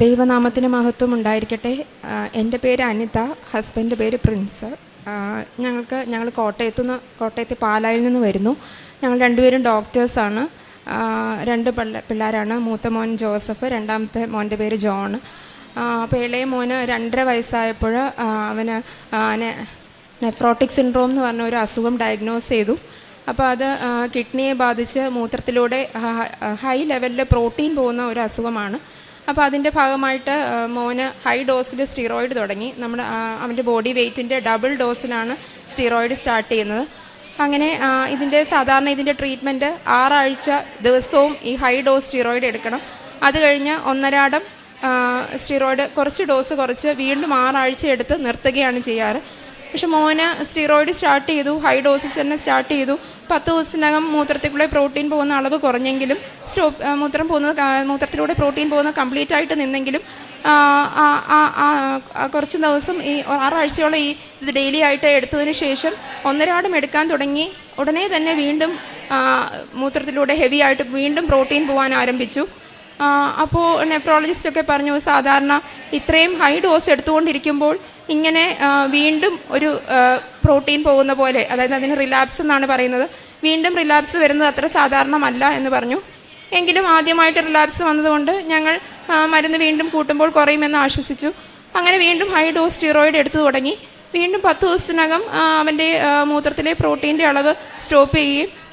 ദൈവനാമത്തിന് മഹത്വം ഉണ്ടായിരിക്കട്ടെ. എന്റെ പേര് അനിത ഹസ്ബൻഡ് പേര് പ്രിൻസ്. ഞങ്ങൾക്ക് ഞങ്ങൾ കോട്ടയത്തു നിന്ന് കോട്ടയത്തെ പാലായിൽ നിന്ന് വരുന്നു. ഞങ്ങൾ രണ്ടുപേരും ഡോക്ടേഴ്സാണ് രണ്ട് പിള്ള പിള്ളേരാണ്. മൂത്ത മോൻ ജോസഫ് രണ്ടാമത്തെ മോന്റെ പേര് ജോൺ. അപ്പോൾ ഇളയ മോന് രണ്ടര വയസ്സായപ്പോൾ അവന് നെഫ്രോട്ടിക് സിൻഡ്രോം എന്ന് പറഞ്ഞ ഒരു അസുഖം ഡയഗ്നോസ് ചെയ്തു. അപ്പോൾ അത് കിഡ്നിയെ ബാധിച്ച് മൂത്രത്തിലൂടെ ഹൈ ലെവലിൽ പ്രോട്ടീൻ പോകുന്ന ഒരു അസുഖമാണ്. അപ്പോൾ അതിന്റെ ഭാഗമായിട്ട് മോന് ഹൈ ഡോസിൽ സ്റ്റീറോയിഡ് തുടങ്ങി. നമ്മുടെ അവന്റെ ബോഡി വെയ്റ്റിന്റെ ഡബിൾ ഡോസിലാണ് സ്റ്റീറോയിഡ് സ്റ്റാർട്ട് ചെയ്യുന്നത്. അങ്ങനെ ഇതിന്റെ സാധാരണ ഇതിന്റെ ട്രീറ്റ്മെന്റ് ആറാഴ്ച ദിവസവും ഈ ഹൈ ഡോസ് സ്റ്റീറോയിഡ് എടുക്കണം. അത് കഴിഞ്ഞ് ഒന്നരാടം സ്റ്റിറോയിഡ് കുറച്ച് ഡോസ് കുറച്ച് വീണ്ടും ആറാഴ്ച എടുത്ത് നിർത്തുകയാണ് ചെയ്യാറ്. പക്ഷെ മോന് സ്റ്റിറോയിഡ് സ്റ്റാർട്ട് ചെയ്തു ഹൈ ഡോസേജ് തന്നെ സ്റ്റാർട്ട് ചെയ്തു. പത്ത് ദിവസത്തിനകം മൂത്രത്തിലൂടെ പ്രോട്ടീൻ പോകുന്ന അളവ് കുറഞ്ഞെങ്കിലും സ്റ്റോപ്പ് മൂത്രം പോകുന്നത് മൂത്രത്തിലൂടെ പ്രോട്ടീൻ പോകുന്നത് കംപ്ലീറ്റ് ആയിട്ട് നിന്നെങ്കിലും കുറച്ച് ദിവസം ഈ ആറാഴ്ചയോളം ഈ ഇത് ഡെയിലി ആയിട്ട് എടുത്തതിന് ശേഷം ഒന്നരാടം എടുക്കാൻ തുടങ്ങി. ഉടനെ തന്നെ വീണ്ടും മൂത്രത്തിലൂടെ ഹെവി ആയിട്ട് വീണ്ടും പ്രോട്ടീൻ പോകാൻ ആരംഭിച്ചു. അപ്പോൾ നെഫ്രോളജിസ്റ്റ് ഒക്കെ പറഞ്ഞു സാധാരണ ഇത്രയും ഹൈ ഡോസ് എടുത്തുകൊണ്ടിരിക്കുമ്പോൾ ഇങ്ങനെ വീണ്ടും ഒരു പ്രോട്ടീൻ പോകുന്ന പോലെ അതായത് അതിന് റിലാപ്സ് എന്നാണ് പറയുന്നത് വീണ്ടും റിലാപ്സ് വരുന്നത് അത്ര സാധാരണമല്ല എന്ന് പറഞ്ഞു. എങ്കിലും ആദ്യമായിട്ട് റിലാപ്സ് വന്നതുകൊണ്ട് ഞങ്ങൾ മരുന്ന് വീണ്ടും കൂട്ടുമ്പോൾ കുറയുമെന്ന് ആശ്വസിച്ചു. അങ്ങനെ വീണ്ടും ഹൈ ഡോസ് സ്റ്റിറോയിഡ് എടുത്തു തുടങ്ങി. വീണ്ടും പത്ത് ദിവസത്തിനകം അവന്റെ മൂത്രത്തിലെ പ്രോട്ടീന്റെ അളവ് സ്റ്റോപ്പ് ചെയ്യുകയും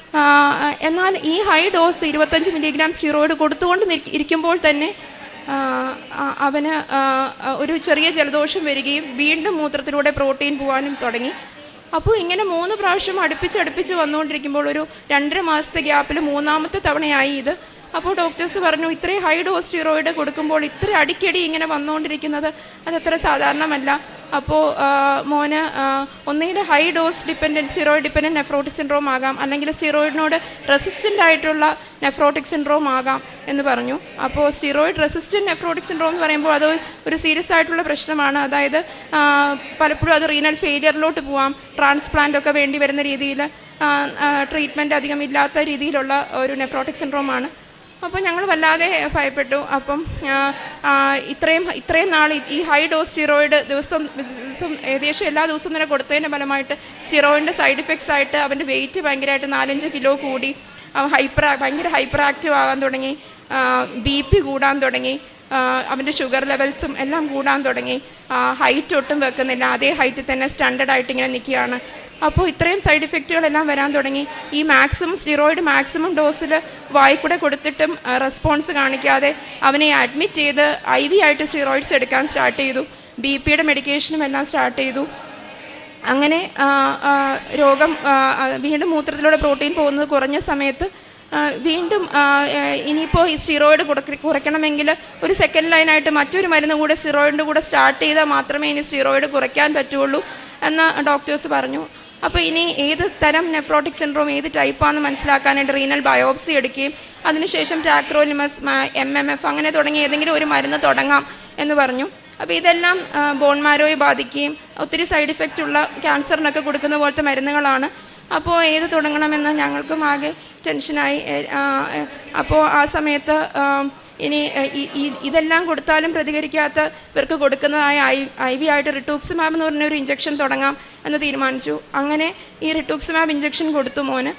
എന്നാൽ ഈ ഹൈ ഡോസ് ഇരുപത്തഞ്ച് മില്ലിഗ്രാം സ്റ്റിറോയിഡ് കൊടുത്തുകൊണ്ട് ഇരിക്കുമ്പോൾ തന്നെ അവന് ഒരു ചെറിയ ജലദോഷം വരികയും വീണ്ടും മൂത്രത്തിലൂടെ പ്രോട്ടീൻ പോകാനും തുടങ്ങി. അപ്പോൾ ഇങ്ങനെ മൂന്ന് പ്രാവശ്യം അടുപ്പിച്ച് അടുപ്പിച്ച് വന്നുകൊണ്ടിരിക്കുമ്പോൾ ഒരു രണ്ടര മാസത്തെ ഗ്യാപ്പിൽ മൂന്നാമത്തെ തവണയായി ഇത്. അപ്പോൾ ഡോക്ടേഴ്സ് പറഞ്ഞു ഇത്രയും ഹൈ ഡോസ് സ്റ്റിറോയിഡ് കൊടുക്കുമ്പോൾ ഇത്ര അടിക്കടി ഇങ്ങനെ വന്നുകൊണ്ടിരിക്കുന്നത് അതത്ര സാധാരണമല്ല. അപ്പോൾ മോന് ഒന്നുകിൽ high dose dependent steroid dependent nephrotic syndrome ആകാം അല്ലെങ്കിൽ സിറോയിഡിനോട് റെസിസ്റ്റന്റ് ആയിട്ടുള്ള നെഫ്രോട്ടിക് സിൻഡ്രോം ആകാം എന്ന് പറഞ്ഞു. അപ്പോൾ സ്റ്റിറോയിഡ് റെസിസ്റ്റന്റ് നെഫ്രോട്ടിക് സിൻഡ്രോം എന്ന് പറയുമ്പോൾ അത് ഒരു സീരിയസ് ആയിട്ടുള്ള പ്രശ്നമാണ്. അതായത് പലപ്പോഴും അത് റീനൽ ഫെയിലിയറിലോട്ട് പോവാം. ട്രാൻസ്പ്ലാന്റ് ഒക്കെ വേണ്ടി വരുന്ന രീതിയിൽ ട്രീറ്റ്മെന്റ് അധികം ഇല്ലാത്ത രീതിയിലുള്ള ഒരു നെഫ്രോട്ടിക് സിൻഡ്രോമാണ് അപ്പോൾ ഞങ്ങൾ വല്ലാതെ ഭയപ്പെട്ടു. അപ്പം ഇത്രയും ഇത്രയും നാൾ ഈ- ഹൈ ഡോസ് സ്റ്റിറോയിഡ് ദിവസം ദിവസം ഏകദേശം എല്ലാ ദിവസവും തന്നെ കൊടുത്തതിന്റെ ഫലമായിട്ട് സ്റ്റിറോയിഡിന്റെ സൈഡ് ഇഫക്ട്സ് ആയിട്ട് അവന്റെ വെയിറ്റ് ഭയങ്കരമായിട്ട് നാലഞ്ച് കിലോ കൂടി. ഹൈപ്പർ ഭയങ്കര ഹൈപ്പർ ആക്റ്റീവ് ആകാൻ തുടങ്ങി. ബി പി കൂടാൻ തുടങ്ങി. അവന്റെ ഷുഗർ ലെവൽസും എല്ലാം കൂടാൻ തുടങ്ങി. ഹൈറ്റ് ഒട്ടും വെക്കുന്നില്ല. അതേ ഹൈറ്റിൽ തന്നെ സ്റ്റാൻഡേർഡ് ആയിട്ട് ഇങ്ങനെ നിൽക്കുകയാണ്. അപ്പോൾ ഇത്രയും സൈഡ് ഇഫക്റ്റുകളെല്ലാം വരാൻ തുടങ്ങി. ഈ മാക്സിമം സ്റ്റിറോയിഡ് മാക്സിമം ഡോസിൽ വായിക്കൂടെ കൊടുത്തിട്ടും റെസ്പോൺസ് കാണിക്കാതെ അവനെ അഡ്മിറ്റ് ചെയ്ത് ഐ വി ആയിട്ട് സ്റ്റിറോയിഡ്സ് എടുക്കാൻ സ്റ്റാർട്ട് ചെയ്തു. ബി പിയുടെ മെഡിക്കേഷനും എല്ലാം സ്റ്റാർട്ട് ചെയ്തു. അങ്ങനെ രോഗം വീണ്ടും മൂത്രത്തിലൂടെ പ്രോട്ടീൻ പോകുന്നത് കുറഞ്ഞ സമയത്ത് വീണ്ടും ഇനിയിപ്പോൾ ഈ സ്റ്റിറോയിഡ് കുറയ്ക്ക- കുറയ്ക്കണമെങ്കിൽ ഒരു സെക്കൻഡ് ലൈനായിട്ട് മറ്റൊരു മരുന്ന് കൂടെ സ്റ്റിറോയിഡിന്റെ കൂടെ സ്റ്റാർട്ട് ചെയ്താൽ മാത്രമേ ഇനി സ്റ്റിറോയിഡ് കുറയ്ക്കാൻ പറ്റുള്ളൂ എന്ന് ഡോക്ടേഴ്സ് പറഞ്ഞു. അപ്പോൾ ഇനി ഏത് തരം നെഫ്രോട്ടിക് സിൻഡ്രോം ഏത് ടൈപ്പാണെന്ന് മനസ്സിലാക്കാനായിട്ട് റീനൽ ബയോപ്സി എടുക്കുകയും അതിനുശേഷം ടാക്രോലിമസ് എം എം എഫ് അങ്ങനെ തുടങ്ങിയ ഏതെങ്കിലും ഒരു മരുന്ന് തുടങ്ങാം എന്ന് പറഞ്ഞു. അപ്പോൾ ഇതെല്ലാം ബോൺ മാരോയെ ബാധിക്കുകയും ഒത്തിരി സൈഡ് ഇഫക്റ്റ് ഉള്ള ക്യാൻസറിനൊക്കെ കൊടുക്കുന്ന പോലത്തെ മരുന്നുകളാണ്. അപ്പോൾ ഏത് തുടങ്ങണമെന്ന് ഞങ്ങൾക്കും ആകെ ടെൻഷനായി അപ്പോൾ ആ സമയത്ത് ഇനി ഇതെല്ലാം കൊടുത്താലും പ്രതികരിക്കാത്ത ഇവർക്ക് കൊടുക്കുന്നതായ ഐ ഐ വി ആയിട്ട് റിട്ടൂക്സിമാബ് എന്ന് പറഞ്ഞ ഒരു ഇഞ്ചക്ഷൻ തുടങ്ങാം എന്ന് തീരുമാനിച്ചു. അങ്ങനെ ഈ റിട്ടൂക്സിമാബ് ഇഞ്ചക്ഷൻ കൊടുത്തു മോന്.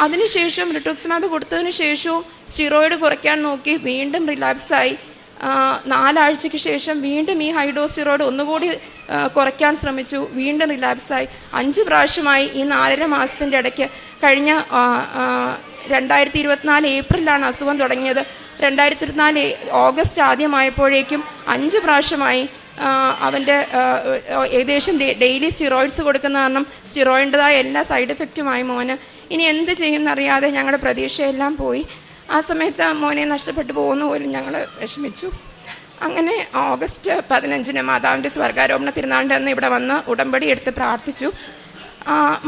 അതിനുശേഷം റിട്ടൂക്സിമാബ് കൊടുത്തതിന് ശേഷവും സ്റ്റിറോയിഡ് കുറയ്ക്കാൻ നോക്കി വീണ്ടും റിലാപ്സായി നാലാഴ്ചയ്ക്ക് ശേഷം വീണ്ടും ഈ ഹൈഡോസ് സ്റ്റിറോയിഡ് ഒന്നുകൂടി കുറയ്ക്കാൻ ശ്രമിച്ചു. വീണ്ടും റിലാപ്സായി അഞ്ച് പ്രാവശ്യമായി ഈ നാലര മാസത്തിന്റെ ഇടയ്ക്ക് കഴിഞ്ഞ രണ്ടായിരത്തി ഇരുപത്തിനാല് ഏപ്രിലാണ് അസുഖം തുടങ്ങിയത്. രണ്ടായിരത്തി ഇരുപത്തിനാല് ഓഗസ്റ്റ് ആദ്യമായപ്പോഴേക്കും അഞ്ച് പ്രാവശ്യമായി അവന്റെ ഏകദേശം ഡെയിലി സ്റ്റിറോയിഡ്സ് കൊടുക്കുന്ന കാരണം സ്റ്റിറോയിഡിന്റെതായ എല്ലാ സൈഡ് എഫക്റ്റുമായി മോന് ഇനി എന്ത് ചെയ്യുമെന്നറിയാതെ ഞങ്ങളുടെ പ്രതീക്ഷയെല്ലാം പോയി. ആ സമയത്ത് മോനെ നഷ്ടപ്പെട്ടു പോകുന്ന പോലും ഞങ്ങൾ വിഷമിച്ചു. അങ്ങനെ ഓഗസ്റ്റ് പതിനഞ്ചിന് മാതാവിന്റെ സ്വർഗാരോപണ തിരുനാളിന്റെ അന്ന് ഇവിടെ വന്ന് ഉടമ്പടി എടുത്ത് പ്രാർത്ഥിച്ചു.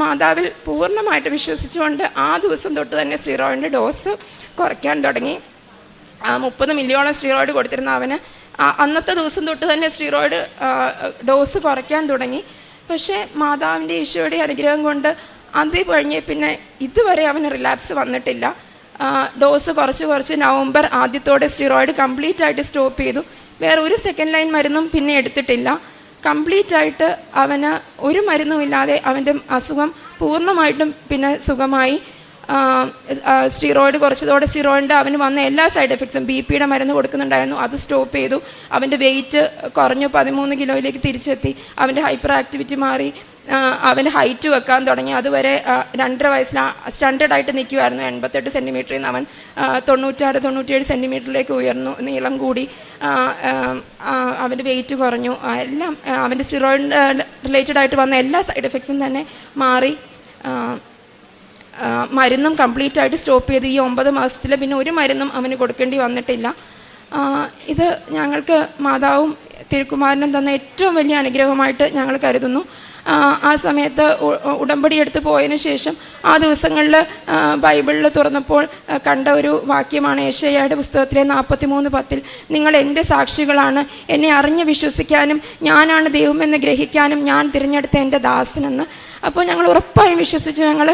മാതാവിൽ പൂർണമായിട്ട് വിശ്വസിച്ചുകൊണ്ട് ആ ദിവസം തൊട്ട് തന്നെ സീറോയിന്റെ ഡോസ് കുറയ്ക്കാൻ തുടങ്ങി. ആ, മുപ്പത് മില്യോളം സ്റ്റിറോയിഡ് കൊടുത്തിരുന്ന അവന് അന്നത്തെ ദിവസം തൊട്ട് തന്നെ സ്റ്റിറോയിഡ് ഡോസ് കുറയ്ക്കാൻ തുടങ്ങി. പക്ഷേ മാതാവിന്റെ ഈശോയുടെ അനുഗ്രഹം കൊണ്ട് അത് കഴിഞ്ഞ് പിന്നെ ഇതുവരെ അവന് റിലാപ്സ് വന്നിട്ടില്ല. ഡോസ് കുറച്ച് കുറച്ച് നവംബർ ആദ്യത്തോടെ സ്റ്റിറോയിഡ് കംപ്ലീറ്റ് ആയിട്ട് സ്റ്റോപ്പ് ചെയ്തു. വേറെ ഒരു സെക്കൻഡ് ലൈൻ മരുന്നും പിന്നെ എടുത്തിട്ടില്ല. കംപ്ലീറ്റ് ആയിട്ട് അവന് ഒരു മരുന്നും ഇല്ലാതെ അവന്റെ അസുഖം പൂർണമായിട്ടും പിന്നെ സുഖമായി. സ്റ്റിറോയിഡ് കുറച്ചതോടെ സ്റ്റിറോയിഡിന്റെ അവന് വന്ന എല്ലാ സൈഡ് എഫക്ട്സും ബി പിയുടെ മരുന്ന് കൊടുക്കുന്നുണ്ടായിരുന്നു. അത് സ്റ്റോപ്പ് ചെയ്തു. അവന്റെ വെയിറ്റ് കുറഞ്ഞു പതിമൂന്ന് കിലോയിലേക്ക് തിരിച്ചെത്തി. അവന്റെ ഹൈപ്പർ ആക്ടിവിറ്റി മാറി. ആ, അവന് ഹൈറ്റ് വെക്കാൻ തുടങ്ങി. അതുവരെ രണ്ടര വയസ്സിന് സ്റ്റാൻഡേർഡ് ആയിട്ട് നിൽക്കുമായിരുന്നു എൺപത്തെട്ട് സെന്റിമീറ്ററിൽ നിന്ന് അവൻ തൊണ്ണൂറ്റാറ് തൊണ്ണൂറ്റേഴ് സെന്റിമീറ്ററിലേക്ക് ഉയർന്നു നീളം കൂടി. അവന്റെ വെയിറ്റ് കുറഞ്ഞു. എല്ലാം അവന്റെ സ്റ്റിറോയിഡ് റിലേറ്റഡ് ആയിട്ട് വന്ന എല്ലാ സൈഡ് എഫക്ട്സും തന്നെ മാറി. മരുന്നും കംപ്ലീറ്റ് ആയിട്ട് സ്റ്റോപ്പ് ചെയ്തു. ഈ ഒമ്പത് മാസത്തിൽ പിന്നെ ഒരു മരുന്നും അവന് കൊടുക്കേണ്ടി വന്നിട്ടില്ല. ഇത് ഞങ്ങൾക്ക് മാതാവും തിരുക്കുമാരനും തന്ന ഏറ്റവും വലിയ അനുഗ്രഹമായിട്ട് ഞങ്ങൾ കരുതുന്നു. ആ, സമയത്ത് ഉടമ്പടി എടുത്തു പോയതിന് ശേഷം ആ ദിവസങ്ങളിൽ ബൈബിളിൽ തുറന്നപ്പോൾ കണ്ട ഒരു വാക്യമാണ് ഏഷ്യയുടെ പുസ്തകത്തിലെ നാൽപ്പത്തി മൂന്ന് പത്തിൽ നിങ്ങൾ എന്റെ സാക്ഷികളാണ്. എന്നെ അറിഞ്ഞ് വിശ്വസിക്കാനും ഞാനാണ് ദൈവമെന്ന് ഗ്രഹിക്കാനും ഞാൻ തിരഞ്ഞെടുത്ത എന്റെ ദാസനെന്ന്. അപ്പോൾ ഞങ്ങൾ ഉറപ്പായും വിശ്വസിച്ച് ഞങ്ങൾ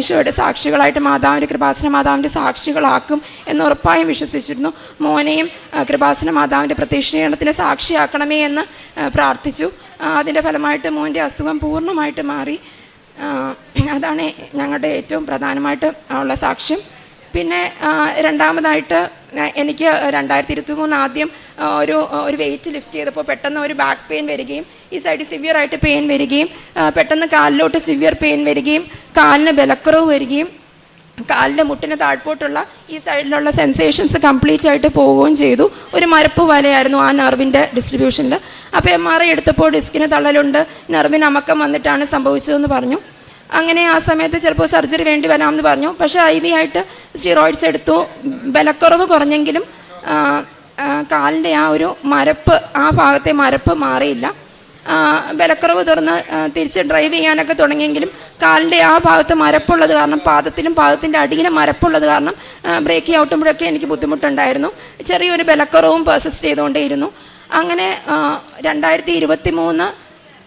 ഈശോയുടെ സാക്ഷികളായിട്ട് മാതാവിന്റെ കൃപാസന മാതാവിന്റെ സാക്ഷികളാക്കും എന്ന് ഉറപ്പായും വിശ്വസിച്ചിരുന്നു. മോനെയും കൃപാസന മാതാവിന്റെ പ്രത്യക്ഷീകരണത്തിന് സാക്ഷിയാക്കണമേ എന്ന് പ്രാർത്ഥിച്ചു. അതിന്റെ ഫലമായിട്ട് മോന്റെ അസുഖം പൂർണമായിട്ട് മാറി. അതാണ് ഞങ്ങളുടെ ഏറ്റവും പ്രധാനമായിട്ട് ഉള്ള സാക്ഷ്യം. പിന്നെ രണ്ടാമതായിട്ട് എനിക്ക് രണ്ടായിരത്തി ഇരുപത്തി മൂന്ന് ആദ്യം ഒരു ഒരു വെയിറ്റ് ലിഫ്റ്റ് ചെയ്തപ്പോൾ പെട്ടെന്ന് ഒരു ബാക്ക് പെയിൻ വരികയും ഈ സൈഡിൽ സിവിയർ ആയിട്ട് പെയിൻ വരികയും പെട്ടെന്ന് കാലിലോട്ട് സിവിയർ പെയിൻ വരികയും കാലിന് ബലക്കുറവ് വരികയും കാലിന്റെ മുട്ടിന് താഴ്പോട്ടുള്ള ഈ സൈഡിലുള്ള സെൻസേഷൻസ് കംപ്ലീറ്റ് ആയിട്ട് പോവുകയും ചെയ്തു. ഒരു മരപ്പ് വലയായിരുന്നു ആ നെർവിന്റെ ഡിസ്ട്രിബ്യൂഷനിൽ അപ്പോൾ എം ആർ ഐ എടുത്തപ്പോൾ ഡിസ്കിന് തള്ളലുണ്ട്. നെർവിന് അമക്കം വന്നിട്ടാണ് സംഭവിച്ചതെന്ന് പറഞ്ഞു. അങ്ങനെ ആ സമയത്ത് ചിലപ്പോൾ സർജറി വേണ്ടി വരാമെന്ന് പറഞ്ഞു. പക്ഷേ ഐ വി ആയിട്ട് സ്റ്റിറോയിഡ്സ് എടുത്തു. ബലക്കുറവ് കുറഞ്ഞെങ്കിലും കാലിന്റെ ആ ഒരു മരപ്പ് ആ ഭാഗത്തെ മരപ്പ് മാറിയില്ല. വിലക്കുറവ് തുറന്ന് തിരിച്ച് ഡ്രൈവ് ചെയ്യാനൊക്കെ തുടങ്ങിയെങ്കിലും കാലിന്റെ ആ ഭാഗത്ത് മരപ്പുള്ളത് കാരണം പാദത്തിലും പാദത്തിന്റെ അടിയിലും മരപ്പുള്ളത് കാരണം ബ്രേക്ക് ചവിട്ടുമ്പോഴൊക്കെ എനിക്ക് ബുദ്ധിമുട്ടുണ്ടായിരുന്നു. ചെറിയൊരു ബലക്കുറവും പെർസിസ്റ്റ് ചെയ്തുകൊണ്ടേയിരുന്നു. അങ്ങനെ രണ്ടായിരത്തി ഇരുപത്തി മൂന്ന്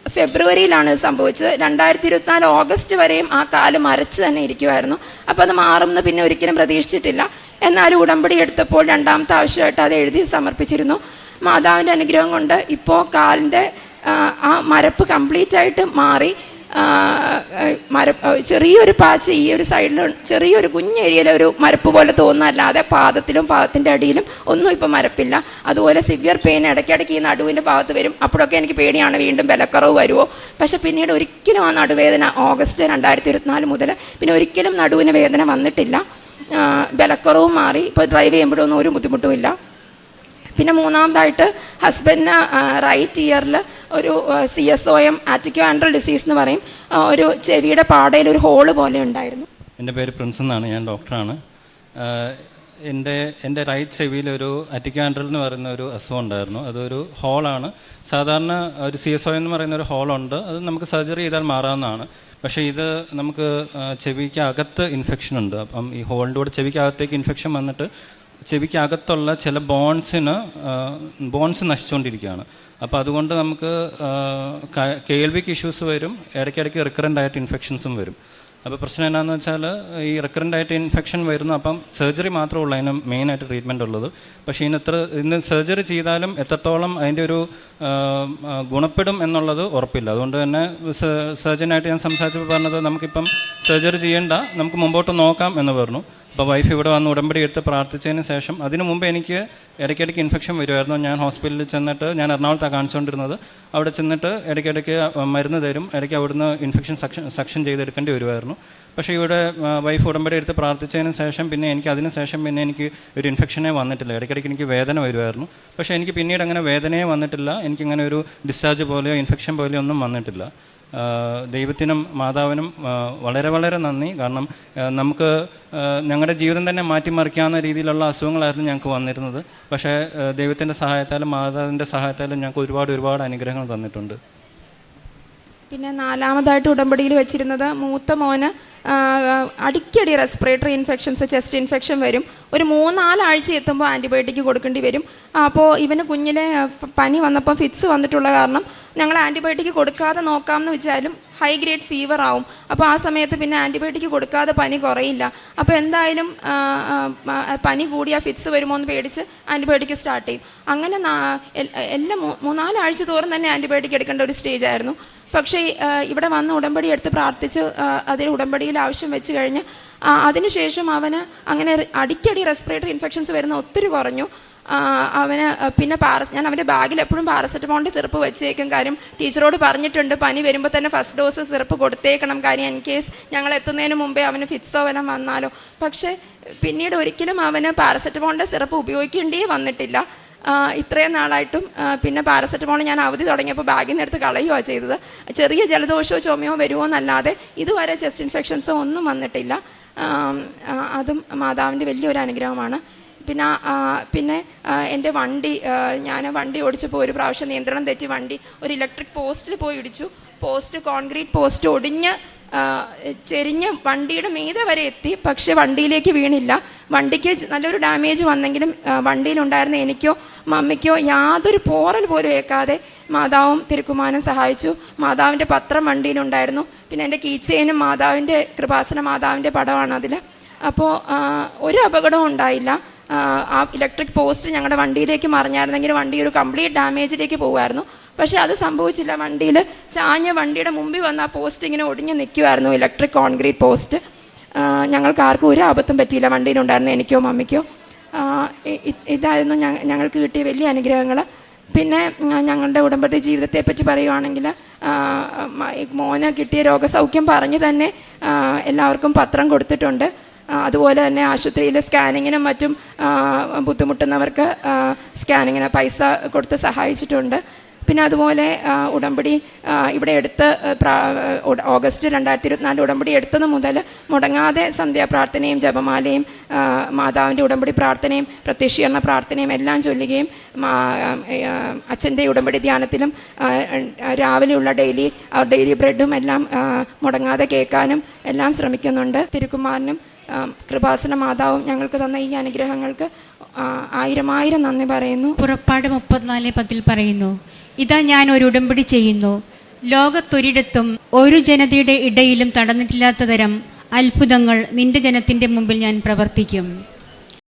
ഫെബ്രുവരിയിലാണ് സംഭവിച്ചത്. രണ്ടായിരത്തി ഇരുപത്തിനാല് ഓഗസ്റ്റ് വരെയും ആ കാലം മരച്ച് തന്നെ ഇരിക്കുമായിരുന്നു അപ്പോൾ അത് മാറുമെന്ന് പിന്നെ ഒരിക്കലും പ്രതീക്ഷിച്ചിട്ടില്ല. എന്നാലും ഉടമ്പടി എടുത്തപ്പോൾ രണ്ടാമത്തെ ആവശ്യമായിട്ട് അത് എഴുതി സമർപ്പിച്ചിരുന്നു. മാതാവിന്റെ അനുഗ്രഹം കൊണ്ട് ഇപ്പോൾ കാലിന്റെ ആ, മരപ്പ് കംപ്ലീറ്റ് ആയിട്ട് മാറി. മര ചെറിയൊരു പാച്ച് ഈ ഒരു സൈഡിൽ ചെറിയൊരു കുഞ്ഞ് ഒരു മരപ്പ് പോലെ തോന്നുന്നല്ലാതെ പാദത്തിലും പാദത്തിന്റെ അടിയിലും ഒന്നും ഇപ്പം മരപ്പില്ല. അതുപോലെ സിവിയർ പെയിൻ ഇടയ്ക്കിടയ്ക്ക് ഈ നടുവിന്റെ ഭാഗത്ത് വരും. അപ്പോഴൊക്കെ എനിക്ക് പേടിയാണ് വീണ്ടും വിലക്കുറവ് വരുമോ. പക്ഷേ പിന്നീട് ഒരിക്കലും ആ നടുവേദന ഓഗസ്റ്റ് രണ്ടായിരത്തി ഇരുപത്തിനാല് മുതൽ പിന്നെ ഒരിക്കലും നടുവിന് വേദന വന്നിട്ടില്ല. വിലക്കുറവും മാറി. ഇപ്പോൾ ഡ്രൈവ് ചെയ്യുമ്പോഴൊന്നും ഒരു ബുദ്ധിമുട്ടുമില്ല. പിന്നെ മൂന്നാമതായിട്ട് ഹസ്ബൻഡിന് റൈറ്റ് ഇയറിൽ ഒരു C S O M attico antral disease എന്ന് പറയും. ഒരു ചെവിയുടെ പാടയിൽ ഒരു ഹോൾ പോലെ ഉണ്ടായിരുന്നു. എന്റെ പേര് പ്രിൻസ് എന്നാണ് ഞാൻ ഡോക്ടറാണ്. എന്റെ എന്റെ റൈറ്റ് ചെവിയിൽ ഒരു അറ്റിക്കാൻഡ്രൽ എന്ന് പറയുന്ന ഒരു അസുഖം ഉണ്ടായിരുന്നു. അതൊരു ഹോളാണ് സാധാരണ ഒരു സി എസ് ഒ എന്ന് പറയുന്ന ഒരു ഹോളുണ്ട് അത് നമുക്ക് സർജറി ചെയ്താൽ മാറാവുന്നതാണ്. പക്ഷേ ഇത് നമുക്ക് ചെവിക്ക് അകത്ത് ഇൻഫെക്ഷൻ ഉണ്ട്. അപ്പം ഈ ഹോളിന്റെ കൂടെ ചെവിക്ക് അകത്തേക്ക് ഇൻഫെക്ഷൻ വന്നിട്ട് ചെവിക്ക് അകത്തുള്ള ചില ബോൺസിന് ബോൺസ് നശിച്ചുകൊണ്ടിരിക്കുകയാണ്. അപ്പോൾ അതുകൊണ്ട് നമുക്ക് കേൾവിക്ക് ഇഷ്യൂസ് വരും ഇടയ്ക്കിടയ്ക്ക് റിക്കറന്റ് ആയിട്ട് ഇൻഫെക്ഷൻസും വരും. അപ്പോൾ പ്രശ്നം എന്നാന്ന് വെച്ചാൽ ഈ റിക്കറന്റ് ആയിട്ട് ഇൻഫെക്ഷൻ വരുന്നു അപ്പം സർജറി മാത്രമേ ഉള്ളൂ അതിന് മെയിനായിട്ട് ട്രീറ്റ്മെന്റ് ഉള്ളത്. പക്ഷേ എത്ര ഇന്ന് സർജറി ചെയ്താലും എത്രത്തോളം അതിന്റെ ഒരു ഗുണപ്പെടും എന്നുള്ളത് ഉറപ്പില്ല. അതുകൊണ്ട് തന്നെ സർജനായിട്ട് ഞാൻ സംസാരിച്ചപ്പോൾ പറഞ്ഞത് നമുക്കിപ്പം സർജറി ചെയ്യേണ്ട നമുക്ക് മുമ്പോട്ട് നോക്കാം എന്ന് പറഞ്ഞു. അപ്പോൾ വൈഫ് ഇവിടെ വന്ന് ഉടമ്പടി എടുത്ത് പ്രാർത്ഥിച്ചതിന് ശേഷം അതിനു മുമ്പ് എനിക്ക് ഇടയ്ക്കിടയ്ക്ക് ഇൻഫെക്ഷൻ വരുമായിരുന്നു ഞാൻ ഹോസ്പിറ്റലിൽ ചെന്നിട്ട് ഞാൻ എറണാകുളത്താണ് കാണിച്ചുകൊണ്ടിരുന്നത് അവിടെ ചെന്നിട്ട് ഇടയ്ക്കിടയ്ക്ക് മരുന്ന് തരും. ഇടയ്ക്ക് അവിടുന്ന് ഇൻഫെക്ഷൻ സക്ഷൻ സക്ഷൻ ചെയ്തെടുക്കേണ്ടി വരുമായിരുന്നു പക്ഷേ ഇവിടെ വൈഫ് ഉടമ്പടി എടുത്ത് പ്രാർത്ഥിച്ചതിന് ശേഷം പിന്നെ എനിക്ക് അതിന് ശേഷം പിന്നെ എനിക്ക് ഒരു ഇൻഫെക്ഷനേ വന്നിട്ടില്ല. ഇടയ്ക്കിടയ്ക്ക് എനിക്ക് വേദന വരുമായിരുന്നു പക്ഷേ എനിക്ക് പിന്നീട് അങ്ങനെ വേദനയെ വന്നിട്ടില്ല. എനിക്കിങ്ങനെ ഒരു ഡിസ്ചാർജ് പോലെയോ ഇൻഫെക്ഷൻ പോലെയോ ഒന്നും വന്നിട്ടില്ല. ദൈവത്തിനും മാതാവിനും വളരെ വളരെ നന്ദി. കാരണം നമുക്ക് ഞങ്ങളുടെ ജീവിതം തന്നെ മാറ്റിമറിക്കാവുന്ന രീതിയിലുള്ള അസുഖങ്ങളായിരുന്നു ഞങ്ങൾക്ക് വന്നിരുന്നത്. പക്ഷേ ദൈവത്തിന്റെ സഹായത്താലും മാതാവിന്റെ സഹായത്താലും ഞങ്ങൾക്ക് ഒരുപാട് ഒരുപാട് അനുഗ്രഹങ്ങൾ തന്നിട്ടുണ്ട്. പിന്നെ നാലാമതായിട്ട് ഉടമ്പടിയിൽ വെച്ചിരുന്നത് മൂത്ത മോന് അടിക്കടി റെസ്പിറേറ്ററി ഇൻഫെക്ഷൻസ് ചെസ്റ്റ് ഇൻഫെക്ഷൻ വരും. ഒരു മൂന്നാലാഴ്ച എത്തുമ്പോൾ ആന്റിബയോട്ടിക് കൊടുക്കേണ്ടി വരും. അപ്പോൾ ഇവന് കുഞ്ഞിലെ പനി വന്നപ്പോൾ ഫിറ്റ്സ് വന്നിട്ടുള്ള കാരണം ഞങ്ങൾ ആന്റിബയോട്ടിക് കൊടുക്കാതെ നോക്കാമെന്ന് വെച്ചാലും ഹൈ ഗ്രേഡ് ഫീവർ ആവും. അപ്പോൾ ആ സമയത്ത് പിന്നെ ആന്റിബയോട്ടിക് കൊടുക്കാതെ പനി കുറയില്ല. അപ്പോൾ എന്തായാലും പനി കൂടി ആ, ഫിറ്റ്സ് വരുമോ എന്ന് പേടിച്ച് ആന്റിബയോട്ടിക് സ്റ്റാർട്ട് ചെയ്യും. അങ്ങനെ എല്ലാം മൂന്നാലാഴ്ച തോറും തന്നെ ആന്റിബയോട്ടിക് എടുക്കേണ്ട ഒരു സ്റ്റേജ് ആയിരുന്നു. പക്ഷേ ഇവിടെ വന്ന് ഉടമ്പടി എടുത്ത് പ്രാർത്ഥിച്ച് അതിൽ അതിൽ ഉടമ്പടിയിൽ ആവശ്യം വെച്ച് കഴിഞ്ഞ് അതിനുശേഷം അവന് അങ്ങനെ അടിക്കടി റെസ്പിറേറ്ററി ഇൻഫെക്ഷൻസ് വരുന്ന ഒത്തിരി കുറഞ്ഞു. അവന് പിന്നെ പാരസ് ഞാൻ അവന്റെ ബാഗിൽ എപ്പോഴും പാരസെറ്റമോളിന്റെ സിറപ്പ് വെച്ചേക്കും കാര്യം ടീച്ചറോട് പറഞ്ഞിട്ടുണ്ട്. പനി വരുമ്പോൾ തന്നെ ഫസ്റ്റ് ഡോസ് സിറപ്പ് കൊടുത്തേക്കണം കാര്യം ഇൻ കേസ് ഞങ്ങൾ എത്തുന്നതിന് മുമ്പേ അവന് ഫിറ്റ്സോ വല്ലതും വന്നാലോ. പക്ഷേ പിന്നീട് ഒരിക്കലും അവന് പാരസെറ്റമോളിന്റെ സിറപ്പ് ഉപയോഗിക്കേണ്ടേ വന്നിട്ടില്ല. ഇത്രയും നാളായിട്ടും പിന്നെ പാരസെറ്റമോൾ ഞാൻ അവധി തുടങ്ങിയപ്പോൾ ബാഗിൽ നിന്ന് എടുത്ത് കളയുകയാണ് ചെയ്തത്. ചെറിയ ജലദോഷമോ ചുമയോ വരുമോ എന്നല്ലാതെ ഇതുവരെ ചെസ്റ്റ് ഇൻഫെക്ഷൻസോ ഒന്നും വന്നിട്ടില്ല. അതും മാതാവിന്റെ വലിയൊരു അനുഗ്രഹമാണ്. പിന്നെ പിന്നെ എന്റെ വണ്ടി ഞാൻ വണ്ടി ഓടിച്ചപ്പോൾ ഒരു പ്രാവശ്യം നിയന്ത്രണം തെറ്റി വണ്ടി ഒരു ഇലക്ട്രിക് പോസ്റ്റിൽ പോയി ഇടിച്ചു. പോസ്റ്റ് കോൺക്രീറ്റ് പോസ്റ്റ് ഒടിഞ്ഞ് ചെരിഞ്ഞ് വണ്ടിയുടെ മീതെ വരെ എത്തി. പക്ഷെ വണ്ടിയിലേക്ക് വീണില്ല. വണ്ടിക്ക് നല്ലൊരു ഡാമേജ് വന്നെങ്കിലും വണ്ടിയിലുണ്ടായിരുന്ന എനിക്കോ മമ്മിക്കോ യാതൊരു പോറൽ പോലും ഏൽക്കാതെ മാതാവും തിരുക്കുമാനും സഹായിച്ചു. മാതാവിന്റെ പത്രം വണ്ടിയിലുണ്ടായിരുന്നു. പിന്നെ എന്റെ കീച്ചേനും മാതാവിന്റെ കൃപാസന മാതാവിന്റെ പടമാണ് അതിൽ. അപ്പോൾ ഒരു അപകടവും ഉണ്ടായില്ല. ആ, ഇലക്ട്രിക് പോസ്റ്റ് ഞങ്ങളുടെ വണ്ടിയിലേക്ക് മറിഞ്ഞായിരുന്നെങ്കിൽ വണ്ടി ഒരു കംപ്ലീറ്റ് ഡാമേജിലേക്ക് പോകുമായിരുന്നു പക്ഷേ അത് സംഭവിച്ചില്ല. വണ്ടിയിൽ ചാഞ്ഞ വണ്ടിയുടെ മുമ്പിൽ വന്ന ആ പോസ്റ്റ് ഇങ്ങനെ ഒടിഞ്ഞ് നിൽക്കുമായിരുന്നു ഇലക്ട്രിക് കോൺക്രീറ്റ് പോസ്റ്റ് ഞങ്ങൾക്ക് ആർക്കും ഒരു ആപത്തും പറ്റിയില്ല വണ്ടിയിലുണ്ടായിരുന്നു എനിക്കോ മമ്മിക്കോ. ഇതായിരുന്നു ഞങ്ങൾക്ക് കിട്ടിയ വലിയ അനുഗ്രഹങ്ങൾ പിന്നെ ഞങ്ങളുടെ ഉടമ്പടി ജീവിതത്തെ പറ്റി പറയുവാണെങ്കിൽ മോന് കിട്ടിയ രോഗസൗഖ്യം പറഞ്ഞ് തന്നെ എല്ലാവർക്കും പത്രം കൊടുത്തിട്ടുണ്ട്. അതുപോലെ തന്നെ ആശുപത്രിയിൽ സ്കാനിങ്ങിനും മറ്റും ബുദ്ധിമുട്ടുന്നവർക്ക് സ്കാനിങ്ങിന് പൈസ കൊടുത്ത് സഹായിച്ചിട്ടുണ്ട്. പിന്നെ അതുപോലെ ഉടമ്പടി ഇവിടെ എടുത്ത് ഓഗസ്റ്റ് രണ്ടായിരത്തി ഇരുപത്തിനാല് ഉടമ്പടി എടുത്തത് മുതൽ മുടങ്ങാതെ സന്ധ്യാപ്രാർത്ഥനയും ജപമാലയും മാതാവിന്റെ ഉടമ്പടി പ്രാർത്ഥനയും പ്രത്യക്ഷീകരണ പ്രാർത്ഥനയും എല്ലാം ചൊല്ലുകയും അച്ഛന്റെ ഉടമ്പടി ധ്യാനത്തിലും രാവിലെയുള്ള ഡെയിലി ഡെയിലി ബ്രെഡും എല്ലാം മുടങ്ങാതെ കേൾക്കാനും എല്ലാം ശ്രമിക്കുന്നുണ്ട്. തിരുക്കുമാരനും ആ, കൃപാസന മാതാവും ഞങ്ങൾക്ക് തന്ന ഈ അനുഗ്രഹങ്ങൾക്ക് ആയിരം ആയിരം നന്ദി പറയുന്നു. പുറപ്പാട് മുപ്പത്തിനാല് പത്തിൽ പറയുന്നു ഇതാ ഞാൻ ഒരു ഉടമ്പടി ചെയ്യുന്നു. ലോകത്തൊരിടത്തും ഒരു ജനതയുടെ ഇടയിലും തടന്നിട്ടില്ലാത്ത തരം അത്ഭുതങ്ങൾ നിന്റെ ജനത്തിന്റെ മുമ്പിൽ ഞാൻ പ്രവർത്തിക്കും.